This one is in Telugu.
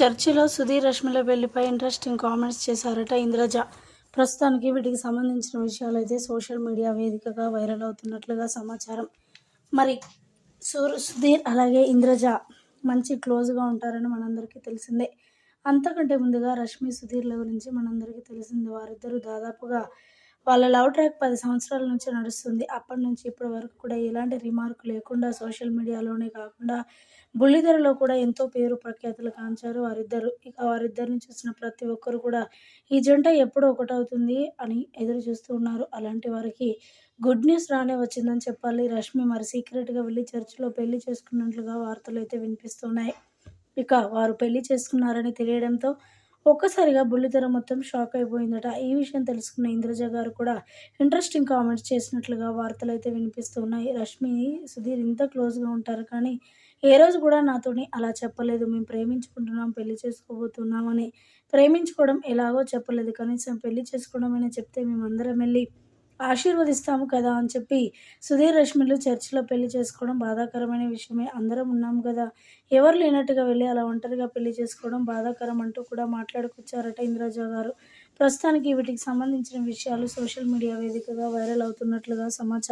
చర్చిలో సుధీర్ రష్మిల పెళ్ళిపై ఇంట్రెస్టింగ్ కామెంట్స్ చేశారట ఇంద్రజ. ప్రస్తుతానికి వీటికి సంబంధించిన విషయాలు అయితే సోషల్ మీడియా వేదికగా వైరల్ అవుతున్నట్లుగా సమాచారం. మరి సూర్ సుధీర్ అలాగే ఇంద్రజ మంచి క్లోజ్గా ఉంటారని మనందరికీ తెలిసిందే. అంతకంటే ముందుగా రష్మి సుధీర్ల గురించి మనందరికీ తెలిసింది వారిద్దరూ దాదాపుగా వాళ్ళ లవ్ ట్రాక్ పది సంవత్సరాల నుంచి నడుస్తుంది. అప్పటి నుంచి ఇప్పటి వరకు కూడా ఎలాంటి రిమార్క్ లేకుండా సోషల్ మీడియాలోనే కాకుండా బుల్లిదరలో కూడా ఎంతో పేరు ప్రఖ్యాతులు కాంచారు వారిద్దరు. ఇక వారిద్దరిని చూసిన ప్రతి ఒక్కరు కూడా ఈ జంట ఎప్పుడు ఒకటవుతుంది అని ఎదురు చూస్తూ ఉన్నారు. అలాంటి వారికి గుడ్ న్యూస్ రానే వచ్చిందని చెప్పాలి. రష్మి మరి సీక్రెట్గా వెళ్ళి చర్చిలో పెళ్ళి చేసుకున్నట్లుగా వార్తలు అయితే వినిపిస్తున్నాయి. ఇక వారు పెళ్ళి చేసుకున్నారని తెలియడంతో ఒక్కసారిగా బుల్లితెర మొత్తం షాక్ అయిపోయిందట. ఈ విషయం తెలుసుకున్న ఇంద్రజ గారు కూడా ఇంట్రెస్టింగ్ కామెంట్స్ చేసినట్లుగా వార్తలు అయితే వినిపిస్తున్నాయి రష్మి సుధీర్ ఇంత క్లోజ్గా ఉంటారు కానీ ఏ రోజు కూడా నాతోని అలా చెప్పలేదు. మేము ప్రేమించుకుంటున్నాం పెళ్ళి చేసుకోబోతున్నామని ప్రేమించుకోవడం ఎలాగో చెప్పలేదు. కనీసం పెళ్ళి చేసుకోవడమైనా చెప్తే మేమందరం వెళ్ళి ఆశీర్వదిస్తాము కదా అని చెప్పి సుధీర్ రష్మిలు చర్చిలో పెళ్ళి చేసుకోవడం బాధాకరమైన విషయమే. అందరం ఉన్నాం కదా. ఎవరు లేనట్టుగా వెళ్ళి అలా ఒంటరిగా పెళ్ళి చేసుకోవడం బాధాకరం అంటూ కూడా మాట్లాడుకొచ్చారట ఇంద్రజ గారు. ప్రస్తుతానికి వీటికి సంబంధించిన విషయాలు సోషల్ మీడియా వేదికగా వైరల్ అవుతున్నట్లుగా సమాచారం.